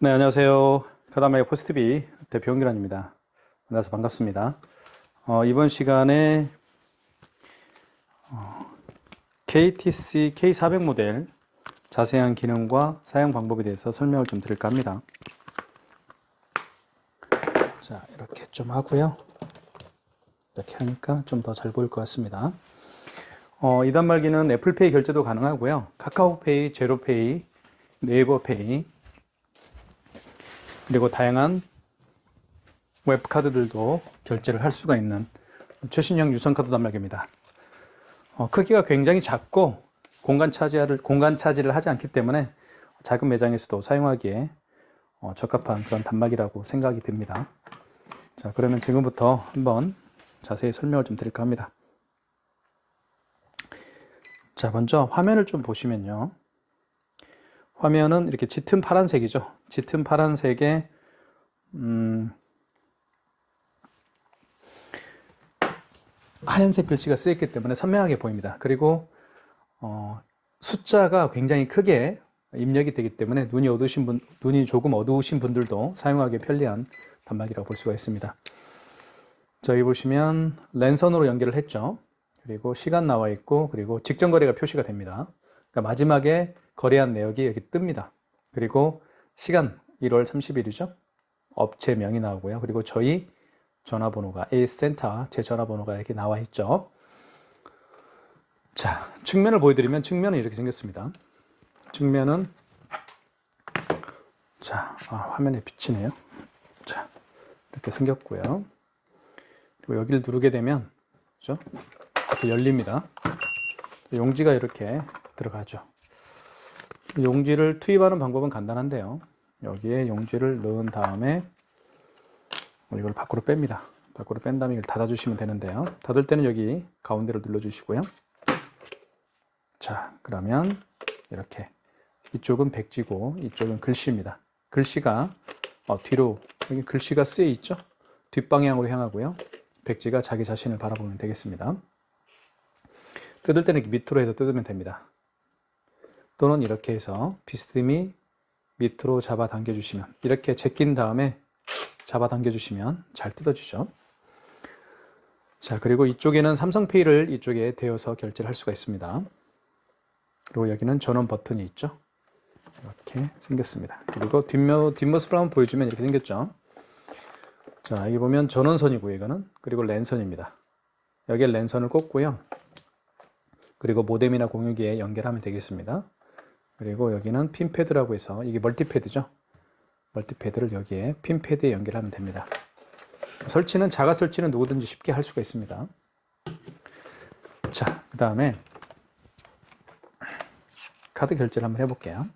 네, 안녕하세요. 카다마의 포스트비 대표 홍기란입니다. 만나서 반갑습니다. 어, 이번 시간에 어, KTC K400 모델 자세한 기능과 사용 방법에 대해서 설명을 좀 드릴까 합니다. 자, 이렇게 좀 하고요. 이렇게 하니까 좀 더 잘 보일 것 같습니다. 어, 이 단 말기는 애플페이 결제도 가능하고요. 카카오페이, 제로페이, 네이버페이, 그리고 다양한 웹카드들도 결제를 할 수가 있는 최신형 유선카드 단말기입니다. 어, 크기가 굉장히 작고 공간 차지를 공간 차지를 하지 않기 때문에 작은 매장에서도 사용하기에 어, 적합한 그런 단말기라고 생각이 듭니다. 자, 그러면 지금부터 한번 자세히 설명을 좀 드릴까 합니다. 자, 먼저 화면을 좀 보시면요. 화면은 이렇게 짙은 파란색이죠. 짙은 파란색에 음, 하얀색 글씨가 쓰여 있기 때문에 선명하게 보입니다. 그리고 어, 숫자가 굉장히 크게 입력이 되기 때문에 눈이 어두우신 분, 눈이 조금 어두우신 분들도 사용하기 편리한 단말기라고 볼 수가 있습니다. 저희 보시면 랜선으로 연결을 했죠. 그리고 시간 나와 있고 그리고 직전 거래가 표시가 됩니다. 그러니까 마지막에 거래한 내역이 여기 뜹니다. 그리고 시간 1월 30일이죠. 업체명이 나오고요. 그리고 저희 전화번호가 A센터 제 전화번호가 이렇게 나와 있죠. 자, 측면을 보여드리면 측면은 이렇게 생겼습니다. 측면은 자, 아, 화면에 비치네요. 자, 이렇게 생겼고요. 그리고 여기를 누르게 되면 그죠? 이렇게 열립니다. 용지가 이렇게 들어가죠. 용지를 투입하는 방법은 간단한데요. 여기에 용지를 넣은 다음에 이걸 밖으로 뺍니다. 밖으로 뺀 다음에 이걸 닫아주시면 되는데요. 닫을 때는 여기 가운데를 눌러주시고요. 자, 그러면 이렇게 이쪽은 백지고 이쪽은 글씨입니다. 글씨가 어, 뒤로 여기 글씨가 쓰여 있죠. 뒷방향으로 향하고요. 백지가 자기 자신을 바라보면 되겠습니다. 뜯을 때는 밑으로 해서 뜯으면 됩니다. 또는 이렇게 해서 비스듬히 밑으로 잡아 당겨 주시면 이렇게 제낀 다음에 잡아 당겨 주시면 잘 뜯어지죠. 자, 그리고 이쪽에는 삼성페이를 이쪽에 대어서 결제를 할 수가 있습니다. 그리고 여기는 전원 버튼이 있죠. 이렇게 생겼습니다. 그리고 뒷모, 뒷모습을 한번 보여주면 이렇게 생겼죠. 자, 여기 보면 전원선이고요, 이거는. 그리고 랜선입니다. 여기에 랜선을 꽂고요. 그리고 모뎀이나 공유기에 연결하면 되겠습니다. 그리고 여기는 핀패드라고 해서 이게 멀티패드죠. 멀티패드를 여기에 핀패드에 연결하면 됩니다. 설치는 자가 설치는 누구든지 쉽게 할 수가 있습니다. 자, 그 다음에 카드 결제를 한번 해볼게요.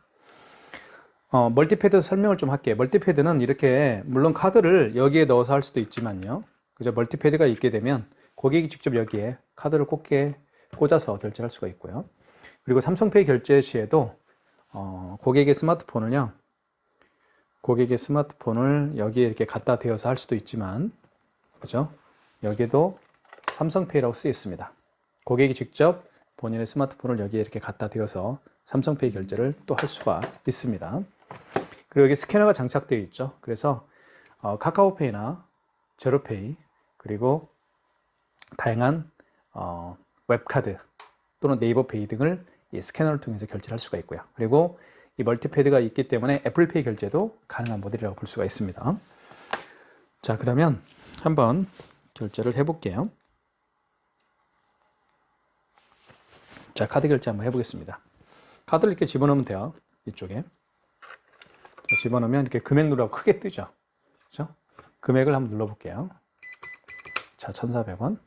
어, 멀티패드 설명을 좀 할게요. 멀티패드는 이렇게 물론 카드를 여기에 넣어서 할 수도 있지만요. 그죠? 멀티패드가 있게 되면 고객이 직접 여기에 카드를 꽂게 꽂아서 결제할 수가 있고요. 그리고 삼성페이 결제 시에도 어, 고객의 스마트폰을요. 고객의 스마트폰을 여기에 이렇게 갖다 대어서 할 수도 있지만 그죠? 여기에도 삼성페이라고 쓰여 있습니다. 고객이 직접 본인의 스마트폰을 여기에 이렇게 갖다 대어서 삼성페이 결제를 또 할 수가 있습니다. 그리고 여기 스캐너가 장착되어 있죠. 그래서 어, 카카오페이나 제로페이 그리고 다양한 어, 웹카드 또는 네이버페이 등을 이 스캐너를 통해서 결제를 할 수가 있고요. 그리고 이 멀티패드가 있기 때문에 애플페이 결제도 가능한 모델이라고 볼 수가 있습니다. 자, 그러면 한번 결제를 해볼게요. 자, 카드 결제 한번 해보겠습니다. 카드를 이렇게 집어넣으면 돼요. 이쪽에. 자, 집어넣으면 이렇게 금액 누르라고 크게 뜨죠. 그죠? 금액을 한번 눌러볼게요. 자, 1,400원.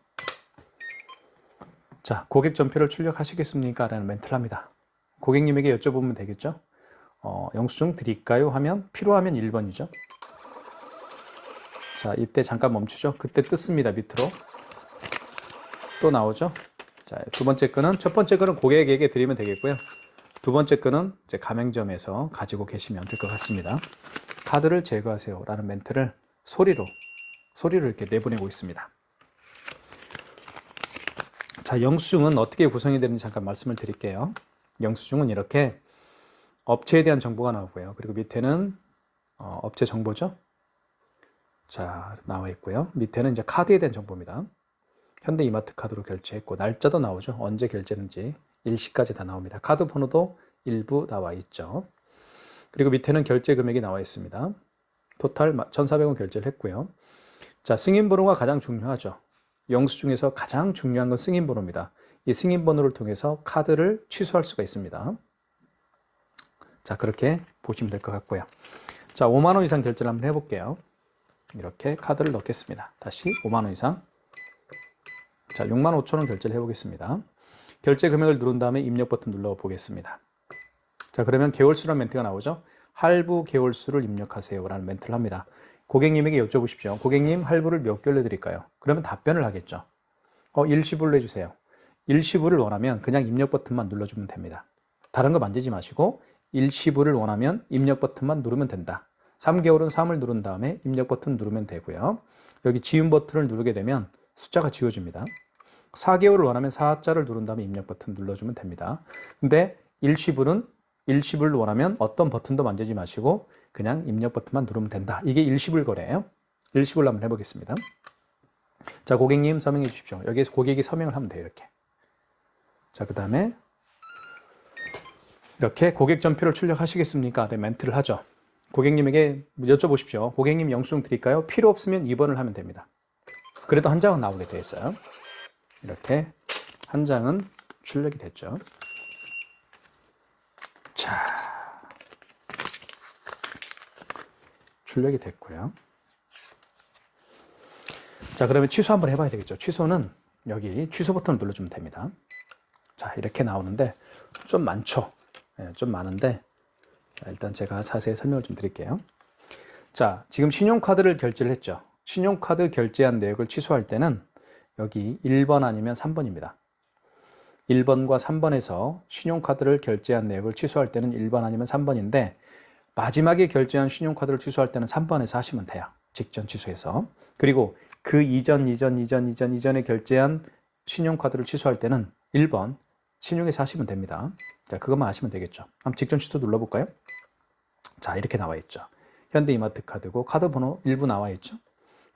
자, 고객 전표를 출력하시겠습니까? 라는 멘트를 합니다. 고객님에게 여쭤보면 되겠죠? 어, 영수증 드릴까요? 하면 필요하면 1번이죠. 자, 이때 잠깐 멈추죠. 그때 뜯습니다. 밑으로. 또 나오죠. 자, 두 번째 거는 첫 번째 거는 고객에게 드리면 되겠고요. 두 번째 거는 이제 가맹점에서 가지고 계시면 될 것 같습니다. 카드를 제거하세요. 라는 멘트를 소리로, 소리를 이렇게 내보내고 있습니다. 자, 영수증은 어떻게 구성이 되는지 잠깐 말씀을 드릴게요. 영수증은 이렇게 업체에 대한 정보가 나오고요. 그리고 밑에는 어, 업체 정보죠. 자, 나와 있고요. 밑에는 이제 카드에 대한 정보입니다. 현대 이마트 카드로 결제했고 날짜도 나오죠. 언제 결제했는지 일시까지 다 나옵니다. 카드 번호도 일부 나와 있죠. 그리고 밑에는 결제 금액이 나와 있습니다. 토탈 1,400원 결제를 했고요. 자, 승인 번호가 가장 중요하죠. 영수증에서 가장 중요한 건 승인 번호입니다. 이 승인 번호를 통해서 카드를 취소할 수가 있습니다. 자, 그렇게 보시면 될 것 같고요. 자, 5만 원 이상 결제를 한번 해볼게요. 이렇게 카드를 넣겠습니다. 다시 5만 원 이상. 자, 6만 5천 원 결제를 해보겠습니다. 결제 금액을 누른 다음에 입력 버튼 눌러 보겠습니다. 자, 그러면 개월수라는 멘트가 나오죠. 할부 개월수를 입력하세요라는 멘트를 합니다. 고객님에게 여쭤보십시오. 고객님 할부를 몇 개월 내드릴까요? 그러면 답변을 하겠죠. 어, 일시불로 해주세요. 일시불을 원하면 그냥 입력 버튼만 눌러주면 됩니다. 다른 거 만지지 마시고 일시불을 원하면 입력 버튼만 누르면 된다. 3개월은 3을 누른 다음에 입력 버튼 누르면 되고요. 여기 지운 버튼을 누르게 되면 숫자가 지워집니다. 4개월을 원하면 4자를 누른 다음에 입력 버튼 눌러주면 됩니다. 근데 일시불은 일시불을 원하면 어떤 버튼도 만지지 마시고 그냥 입력 버튼만 누르면 된다. 이게 일시불 거래예요. 일시불 한번 해보겠습니다. 자, 고객님 서명해 주십시오. 여기에서 고객이 서명을 하면 돼요. 이렇게. 자, 그 다음에 이렇게 고객 전표를 출력하시겠습니까? 네, 멘트를 하죠. 고객님에게 여쭤보십시오. 고객님 영수증 드릴까요? 필요 없으면 2번을 하면 됩니다. 그래도 한 장은 나오게 되어 있어요. 이렇게 한 장은 출력이 됐죠. 자, 출력이 됐고요. 자, 그러면 취소 한번 해봐야 되겠죠. 취소는 여기 취소 버튼을 눌러주면 됩니다. 자, 이렇게 나오는데 좀 많죠. 예, 좀 많은데 자, 일단 제가 자세히 설명을 좀 드릴게요. 자, 지금 신용카드를 결제를 했죠. 신용카드 결제한 내역을 취소할 때는 여기 1번 아니면 3번입니다. 1번과 3번에서 신용카드를 결제한 내역을 취소할 때는 1번 아니면 3번인데 마지막에 결제한 신용카드를 취소할 때는 3번에서 하시면 돼요. 직전 취소해서. 그리고 그 이전, 이전, 이전, 이전, 이전에 결제한 신용카드를 취소할 때는 1번 신용에서 하시면 됩니다. 자, 그것만 아시면 되겠죠. 한번 직전 취소 눌러볼까요? 자, 이렇게 나와 있죠. 현대 이마트 카드고 카드 번호 일부 나와 있죠.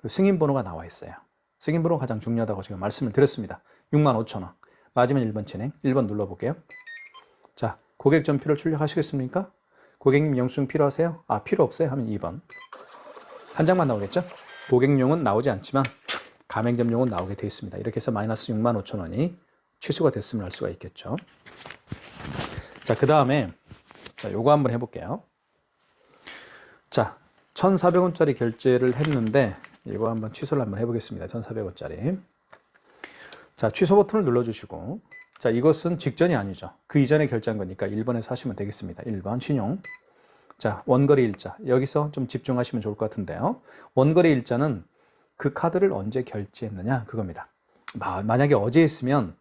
승인 번호가 나와 있어요. 승인 번호가 가장 중요하다고 제가 말씀을 드렸습니다. 6만 5천 원. 맞으면 1번 진행. 1번 눌러볼게요. 자, 고객 전표를 출력하시겠습니까? 고객님 영수증 필요하세요? 아, 필요 없어요? 하면 2번. 한 장만 나오겠죠? 고객용은 나오지 않지만 가맹점용은 나오게 되어 있습니다. 이렇게 해서 마이너스 6만 5천 원이 취소가 됐음을 알 수가 있겠죠. 자, 그 다음에 자, 요거 한번 해볼게요. 자, 1,400원짜리 결제를 했는데 이거 한번 취소를 한번 해보겠습니다. 1,400원짜리. 자, 취소 버튼을 눌러주시고 자, 이것은 직전이 아니죠. 그 이전에 결제한 거니까 1번에서 하시면 되겠습니다. 1번 신용. 자, 원거리 일자. 여기서 좀 집중하시면 좋을 것 같은데요. 원거리 일자는 그 카드를 언제 결제했느냐 그겁니다. 만약에 어제 했으면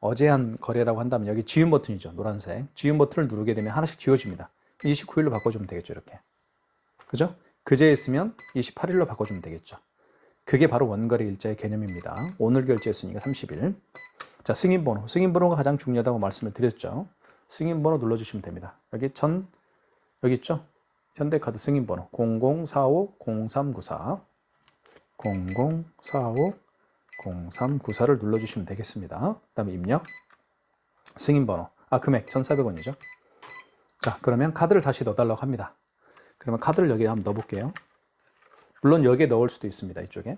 어제 한 거래라고 한다면 여기 지운 버튼이죠. 노란색. 지운 버튼을 누르게 되면 하나씩 지워집니다. 29일로 바꿔주면 되겠죠. 이렇게. 그죠? 그제 했으면 28일로 바꿔주면 되겠죠. 그게 바로 원거래 일자의 개념입니다. 오늘 결제했으니까 30일. 자, 승인번호. 승인번호가 가장 중요하다고 말씀을 드렸죠. 승인번호 눌러주시면 됩니다. 여기 전, 여기 있죠? 현대카드 승인번호 00450394 00450394를 눌러주시면 되겠습니다. 그 다음에 입력, 승인번호, 아, 금액 1,400원이죠. 자, 그러면 카드를 다시 넣어달라고 합니다. 그러면 카드를 여기에 한번 넣어볼게요. 물론 여기에 넣을 수도 있습니다. 이쪽에.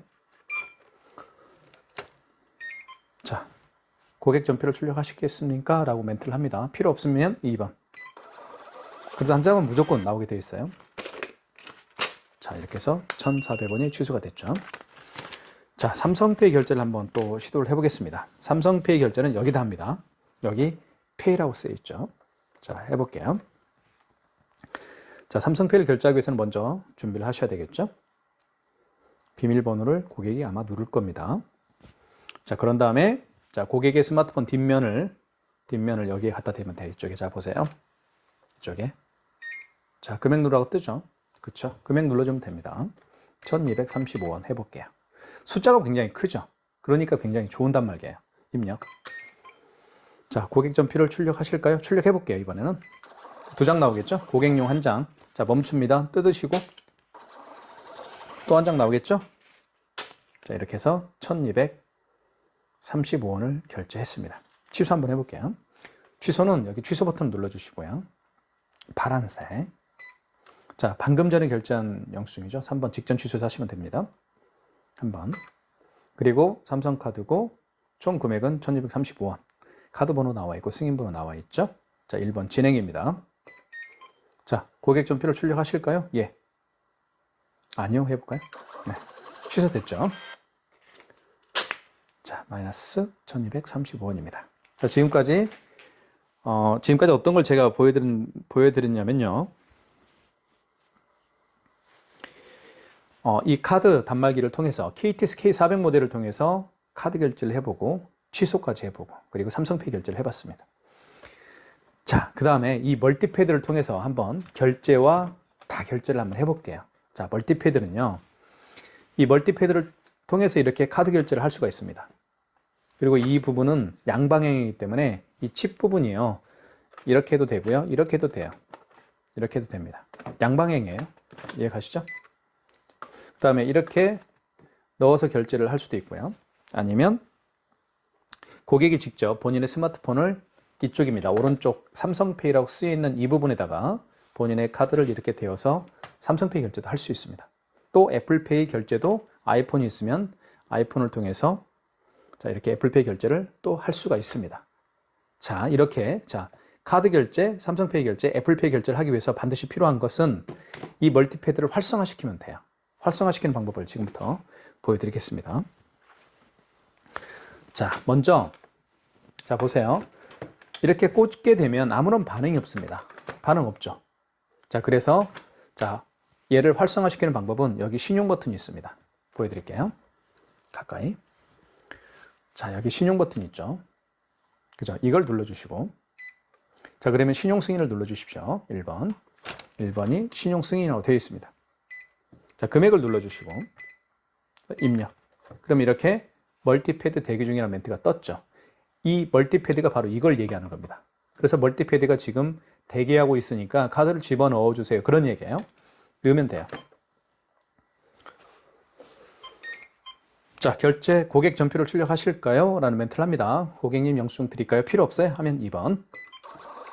자, 고객 전표를 출력하시겠습니까? 라고 멘트를 합니다. 필요 없으면 2번. 그래도 한 장은 무조건 나오게 되어 있어요. 자, 이렇게 해서 1,400원이 취소가 됐죠. 자, 삼성페이 결제를 한번 또 시도를 해보겠습니다. 삼성페이 결제는 여기다 합니다. 여기 페이라고 쓰여 있죠. 자, 해볼게요. 자, 삼성페이를 결제하기 위해서는 먼저 준비를 하셔야 되겠죠. 비밀번호를 고객이 아마 누를 겁니다. 자, 그런 다음에 자, 고객의 스마트폰 뒷면을 뒷면을 여기에 갖다 대면 돼요. 이쪽에 자 보세요. 이쪽에. 자, 금액 누르라고 뜨죠. 그쵸? 금액 눌러주면 됩니다. 1235원 해볼게요. 숫자가 굉장히 크죠? 그러니까 굉장히 좋은 단 말이에요. 입력. 자, 고객 전표를 출력하실까요? 출력해 볼게요, 이번에는. 두 장 나오겠죠? 고객용 한 장. 자, 멈춥니다. 뜯으시고 또 한 장 나오겠죠? 자, 이렇게 해서 1235원을 결제했습니다. 취소 한번 해볼게요. 취소는 여기 취소 버튼 눌러주시고요. 파란색. 자, 방금 전에 결제한 영수증이죠. 3번 직전 취소해서 하시면 됩니다. 한번. 그리고 삼성카드고 총 금액은 1235원. 카드 번호 나와 있고 승인 번호 나와 있죠. 자, 1번 진행입니다. 자, 고객 전표를 출력하실까요? 예. 아니요, 해볼까요? 네. 취소됐죠. 자, 마이너스 1235원입니다. 자, 지금까지, 어, 지금까지 어떤 걸 제가 보여드린, 보여드렸냐면요. 어, 이 카드 단말기를 통해서 KTS K400 모델을 통해서 카드 결제를 해보고 취소까지 해보고 그리고 삼성페이 결제를 해봤습니다. 자, 그 다음에 이 멀티패드를 통해서 한번 결제와 다 결제를 한번 해볼게요. 자, 멀티패드는요. 이 멀티패드를 통해서 이렇게 카드 결제를 할 수가 있습니다. 그리고 이 부분은 양방향이기 때문에 이 칩 부분이요. 이렇게 해도 되고요. 이렇게 해도 돼요. 이렇게 해도 됩니다. 양방향이에요. 이해 가시죠? 그 다음에 이렇게 넣어서 결제를 할 수도 있고요. 아니면 고객이 직접 본인의 스마트폰을 이쪽입니다. 오른쪽 삼성페이라고 쓰여 있는 이 부분에다가 본인의 카드를 이렇게 대어서 삼성페이 결제도 할 수 있습니다. 또 애플페이 결제도 아이폰이 있으면 아이폰을 통해서 자, 이렇게 애플페이 결제를 또 할 수가 있습니다. 자, 이렇게 자, 카드 결제, 삼성페이 결제, 애플페이 결제를 하기 위해서 반드시 필요한 것은 이 멀티패드를 활성화시키면 돼요. 활성화시키는 방법을 지금부터 보여드리겠습니다. 자, 먼저 자 보세요. 이렇게 꽂게 되면 아무런 반응이 없습니다. 반응 없죠. 자, 그래서 자 얘를 활성화시키는 방법은 여기 신용 버튼이 있습니다. 보여드릴게요. 가까이. 자, 여기 신용 버튼 있죠. 그죠? 이걸 눌러주시고. 자, 그러면 신용 승인을 눌러주십시오. 1번. 1번이 신용 승인이라고 되어 있습니다. 자, 금액을 눌러주시고. 입력. 그럼 이렇게 멀티패드 대기 중이라는 멘트가 떴죠. 이 멀티패드가 바로 이걸 얘기하는 겁니다. 그래서 멀티패드가 지금 대기하고 있으니까 카드를 집어넣어 주세요. 그런 얘기예요. 넣으면 돼요. 자, 결제 고객 전표를 출력하실까요? 라는 멘트를 합니다. 고객님 영수증 드릴까요? 필요 없어요? 하면 2번.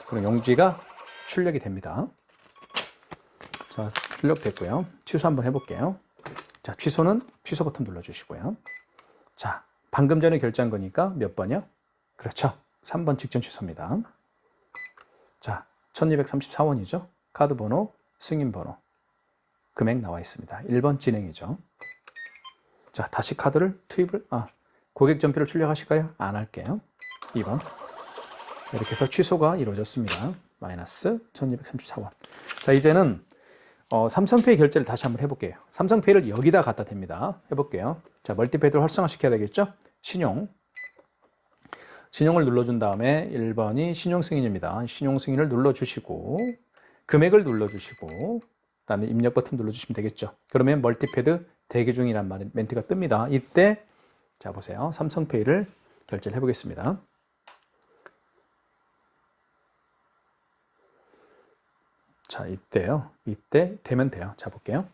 그럼 용지가 출력이 됩니다. 자, 출력됐고요. 취소 한번 해볼게요. 자, 취소는 취소 버튼 눌러주시고요. 자, 방금 전에 결제한 거니까 몇 번이요? 그렇죠. 3번 직전 취소입니다. 자, 1234원이죠. 카드 번호, 승인 번호, 금액 나와 있습니다. 1번 진행이죠. 자, 다시 카드를 투입을, 아, 고객 전표를 출력하실까요? 안 할게요. 2번. 이렇게 해서 취소가 이루어졌습니다. 마이너스 1234원. 자, 이제는 어, 삼성페이 결제를 다시 한번 해볼게요. 삼성페이를 여기다 갖다 댑니다. 해볼게요. 자, 멀티페이를 활성화시켜야 되겠죠? 신용. 신용을 눌러준 다음에 1번이 신용승인입니다. 신용승인을 눌러주시고, 금액을 눌러주시고, 그 다음에 입력 버튼 눌러주시면 되겠죠. 그러면 멀티패드 대기 중이란 말, 멘트가 뜹니다. 이때, 자, 보세요. 삼성페이를 결제를 해보겠습니다. 자, 이때요. 이때 되면 돼요. 자, 볼게요.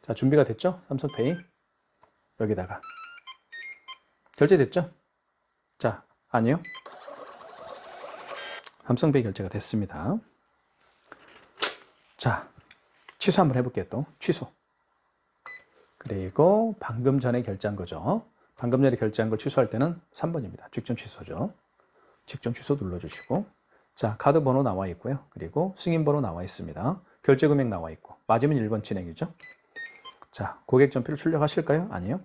자, 준비가 됐죠? 삼성페이. 여기다가. 결제됐죠? 자, 아니요. 삼성페이 결제가 됐습니다. 자, 취소 한번 해볼게요, 또. 취소. 그리고 방금 전에 결제한 거죠. 방금 전에 결제한 걸 취소할 때는 3번입니다. 직전 취소죠. 직전 취소 눌러주시고. 자, 카드 번호 나와 있고요. 그리고 승인 번호 나와 있습니다. 결제 금액 나와 있고. 맞으면 1번 진행이죠. 자, 고객 전표를 출력하실까요? 아니요.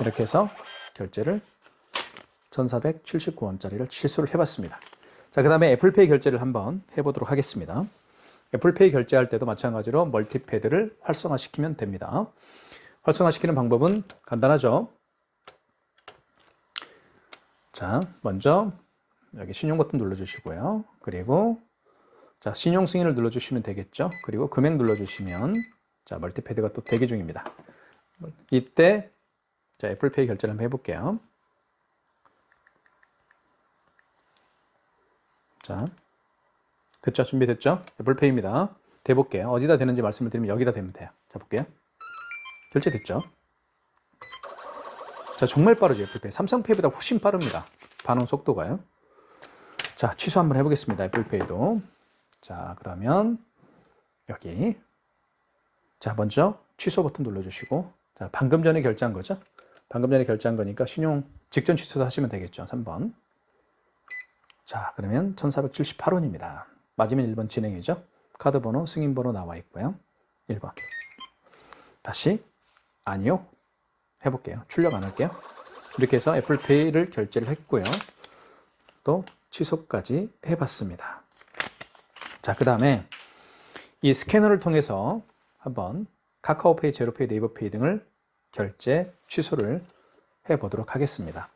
이렇게 해서 결제를 1479원짜리를 취소를 해봤습니다. 자, 그 다음에 애플페이 결제를 한번 해보도록 하겠습니다. 애플페이 결제할 때도 마찬가지로 멀티패드를 활성화시키면 됩니다. 활성화시키는 방법은 간단하죠. 자, 먼저 여기 신용 버튼 눌러주시고요. 그리고 자, 신용 승인을 눌러주시면 되겠죠. 그리고 금액 눌러주시면 자, 멀티패드가 또 대기 중입니다. 이때 자, 애플페이 결제를 한번 해볼게요. 자, 됐죠? 준비됐죠? 애플페이입니다. 대볼게요. 어디다 되는지 말씀을 드리면 여기다 되면 돼요. 자, 볼게요. 결제됐죠? 자, 정말 빠르죠, 애플페이. 삼성페이보다 훨씬 빠릅니다. 반응 속도가요. 자, 취소 한번 해보겠습니다. 애플페이도. 자, 그러면 여기. 자, 먼저 취소 버튼 눌러주시고. 자, 방금 전에 결제한 거죠? 방금 전에 결제한 거니까 신용 직전 취소 하시면 되겠죠. 3번. 자, 그러면 1478원입니다. 맞으면 1번 진행이죠. 카드 번호, 승인 번호 나와 있고요. 1번. 다시 아니요. 해 볼게요. 출력 안 할게요. 이렇게 해서 애플페이를 결제를 했고요. 또 취소까지 해 봤습니다. 자, 그 다음에 이 스캐너를 통해서 한번 카카오페이, 제로페이, 네이버페이 등을 결제, 취소를 해 보도록 하겠습니다.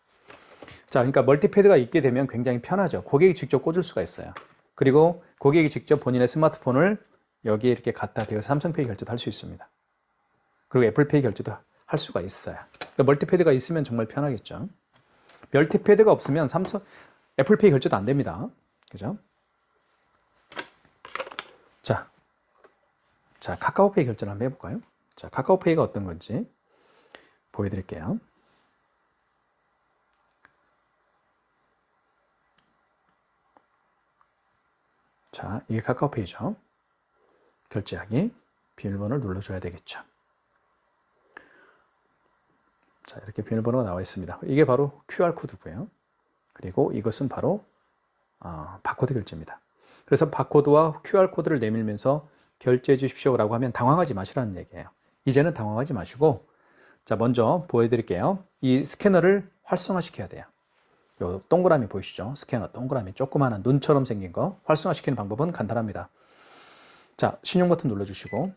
자, 그러니까 멀티패드가 있게 되면 굉장히 편하죠. 고객이 직접 꽂을 수가 있어요. 그리고 고객이 직접 본인의 스마트폰을 여기에 이렇게 갖다 대서 삼성페이 결제도 할 수 있습니다. 그리고 애플페이 결제도 할 수가 있어요. 그러니까 멀티패드가 있으면 정말 편하겠죠. 멀티패드가 없으면 삼성 애플페이 결제도 안 됩니다. 그죠? 자, 자 카카오페이 결제를 한번 해볼까요? 자, 카카오페이가 어떤 건지 보여드릴게요. 자, 이게 카카오페이죠. 결제하기 비밀번호를 눌러줘야 되겠죠. 자, 이렇게 비밀번호가 나와 있습니다. 이게 바로 QR코드고요. 그리고 이것은 바로 어, 바코드 결제입니다. 그래서 바코드와 QR코드를 내밀면서 결제해 주십시오 라고 하면 당황하지 마시라는 얘기예요. 이제는 당황하지 마시고 자, 먼저 보여드릴게요. 이 스캐너를 활성화시켜야 돼요. 요 동그라미 보이시죠? 스캐너 동그라미 조그마한 눈처럼 생긴 거 활성화시키는 방법은 간단합니다. 자, 신용 버튼 눌러주시고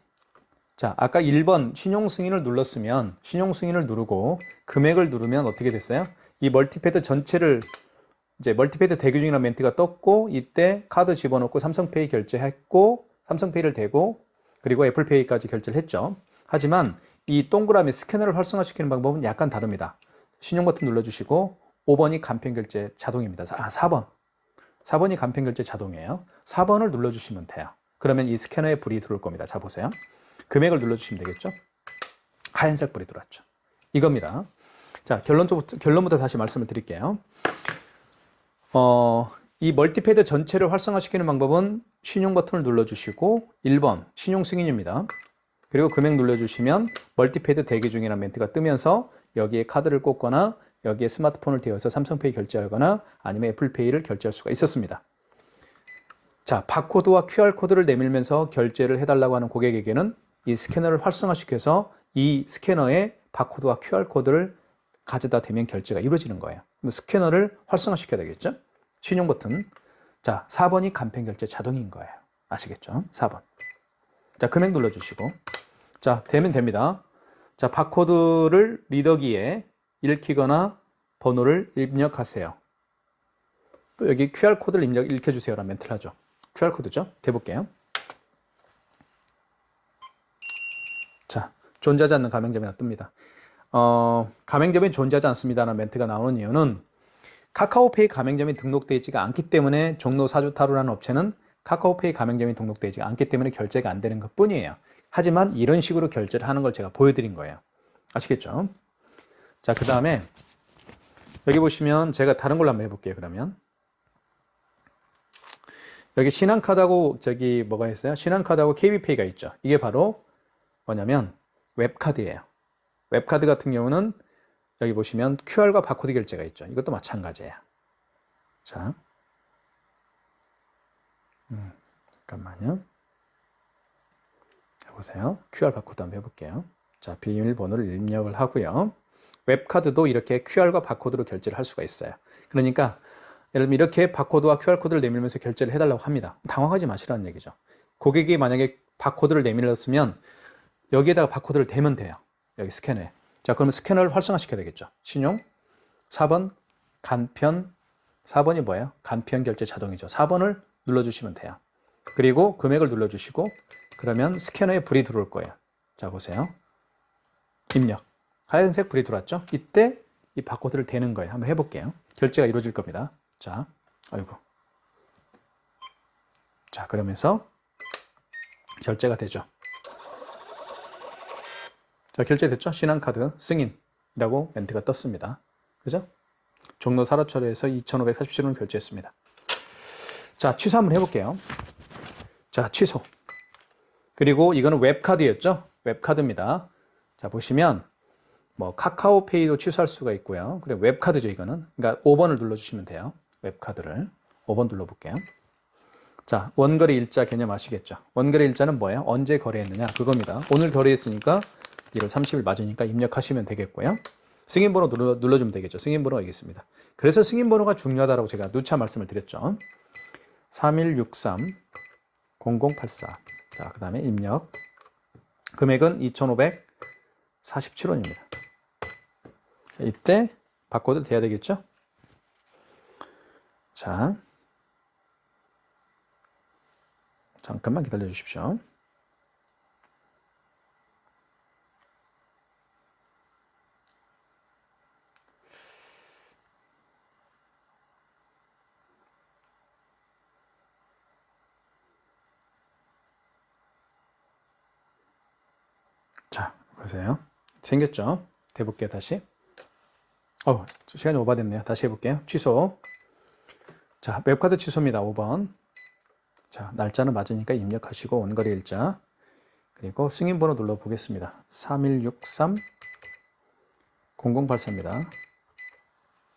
자, 아까 1번 신용 승인을 눌렀으면 신용 승인을 누르고 금액을 누르면 어떻게 됐어요? 이 멀티패드 전체를 이제 멀티패드 대기 중이라는 멘트가 떴고 이때 카드 집어넣고 삼성페이 결제했고 삼성페이를 대고 그리고 애플페이까지 결제를 했죠. 하지만 이 동그라미 스캐너를 활성화시키는 방법은 약간 다릅니다. 신용 버튼 눌러주시고 5번이 간편 결제 자동입니다. 아, 4번. 4번이 간편 결제 자동이에요. 4번을 눌러주시면 돼요. 그러면 이 스캐너에 불이 들어올 겁니다. 자, 보세요. 금액을 눌러주시면 되겠죠? 하얀색 불이 들어왔죠. 이겁니다. 자, 결론부터, 결론부터 다시 말씀을 드릴게요. 어, 이 멀티패드 전체를 활성화시키는 방법은 신용 버튼을 눌러주시고 1번 신용 승인입니다. 그리고 금액 눌러주시면 멀티패드 대기 중이라는 멘트가 뜨면서 여기에 카드를 꽂거나 여기에 스마트폰을 대어서 삼성페이 결제하거나 아니면 애플페이를 결제할 수가 있었습니다. 자, 바코드와 QR코드를 내밀면서 결제를 해달라고 하는 고객에게는 이 스캐너를 활성화시켜서 이 스캐너에 바코드와 QR코드를 가져다 대면 결제가 이루어지는 거예요. 스캐너를 활성화시켜야 되겠죠? 신용 버튼. 자, 4번이 간편 결제 자동인 거예요. 아시겠죠? 4번. 자, 금액 눌러주시고. 자, 되면 됩니다. 자, 바코드를 리더기에 읽히거나 번호를 입력하세요. 또 여기 QR코드를 입력, 읽혀주세요 라는 멘트를 하죠. QR코드죠? 대볼게요. 자, 존재하지 않는 가맹점이 납니다. 어, 가맹점이 존재하지 않습니다라는 멘트가 나오는 이유는 카카오페이 가맹점이 등록되어 있지가 않기 때문에 종로 사주타로라는 업체는 카카오페이 가맹점이 등록되어 있지 않기 때문에 결제가 안 되는 것 뿐이에요. 하지만 이런 식으로 결제를 하는 걸 제가 보여드린 거예요. 아시겠죠? 자, 그 다음에 여기 보시면 제가 다른 걸로 한번 해볼게요. 그러면 여기 신한카드하고 저기 뭐가 있어요? 신한카드하고 KB페이가 있죠. 이게 바로 뭐냐면 웹카드예요. 웹카드 같은 경우는 여기 보시면 QR과 바코드 결제가 있죠. 이것도 마찬가지예요. 자, 음, 잠깐만요. 해보세요. QR 바코드 한번 해볼게요. 자, 비밀번호를 입력을 하고요. 웹카드도 이렇게 QR과 바코드로 결제를 할 수가 있어요. 그러니까 예를 들면 이렇게 바코드와 QR코드를 내밀면서 결제를 해달라고 합니다. 당황하지 마시라는 얘기죠. 고객이 만약에 바코드를 내밀었으면 여기에다가 바코드를 대면 돼요. 여기 스캐너에. 자, 그러면 스캐너를 활성화시켜야 되겠죠. 신용. 4번 간편. 4번이 뭐예요? 간편 결제 자동이죠. 4번을 눌러주시면 돼요. 그리고 금액을 눌러주시고 그러면 스캐너에 불이 들어올 거예요. 자, 보세요. 입력. 하얀색 불이 들어왔죠? 이때 이 바코드를 대는 거예요. 한번 해볼게요. 결제가 이루어질 겁니다. 자, 아이고. 자, 그러면서 결제가 되죠. 자, 결제됐죠? 신한카드 승인이라고 멘트가 떴습니다. 그죠? 종로 사라철에서 2,547원 결제했습니다. 자, 취소 한번 해볼게요. 자, 취소. 그리고 이거는 웹카드였죠? 웹카드입니다. 자, 보시면 뭐 카카오페이도 취소할 수가 있고요. 그래 웹카드죠, 이거는. 그러니까 5번을 눌러 주시면 돼요. 웹카드를 5번 눌러 볼게요. 자, 원거래 일자 개념 아시겠죠? 원거래 일자는 뭐예요? 언제 거래했느냐? 그겁니다. 오늘 거래했으니까 1월 30일 맞으니까 입력하시면 되겠고요. 승인번호 눌러, 눌러주면 되겠죠. 승인번호가 있겠습니다. 그래서 승인번호가 중요하다고 제가 누차 말씀을 드렸죠. 3163 0084. 자, 그 다음에 입력. 금액은 2,547원입니다. 이때 바코드 돼야 되겠죠? 자, 잠깐만 기다려 주십시오. 자, 보세요. 생겼죠? 대볼게요, 다시. 어, 시간이 오버됐네요. 다시 해볼게요. 취소. 자, 웹카드 취소입니다. 5번. 자, 날짜는 맞으니까 입력하시고 원거리 일자. 그리고 승인번호 눌러 보겠습니다. 3163 0084입니다.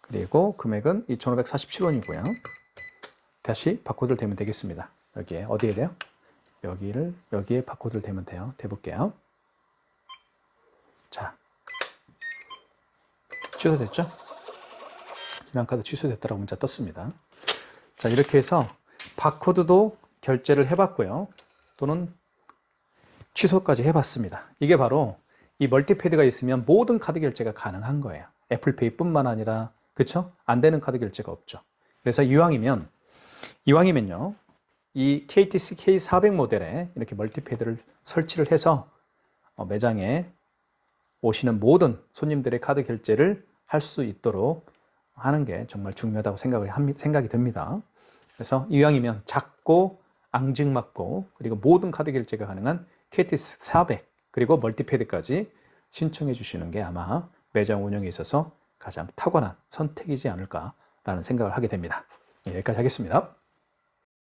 그리고 금액은 2,547원이고요. 다시 바코드를 대면 되겠습니다. 여기에 어디에 돼요? 여기를 여기에 바코드를 대면 돼요. 대볼게요. 자, 취소됐죠? 신한카드 취소됐다라고 문자 떴습니다. 자, 이렇게 해서 바코드도 결제를 해봤고요. 또는 취소까지 해봤습니다. 이게 바로 이 멀티패드가 있으면 모든 카드 결제가 가능한 거예요. 애플페이뿐만 아니라 그쵸? 안 되는 카드 결제가 없죠. 그래서 이왕이면 이왕이면요. 이 KTC K400 모델에 이렇게 멀티패드를 설치를 해서 어, 매장에 오시는 모든 손님들의 카드 결제를 할 수 있도록 하는 게 정말 중요하다고 생각을 합니, 생각이 듭니다. 그래서 이왕이면 작고 앙증맞고 그리고 모든 카드 결제가 가능한 KTS 400 그리고 멀티패드까지 신청해 주시는 게 아마 매장 운영에 있어서 가장 탁월한 선택이지 않을까라는 생각을 하게 됩니다. 예, 여기까지 하겠습니다.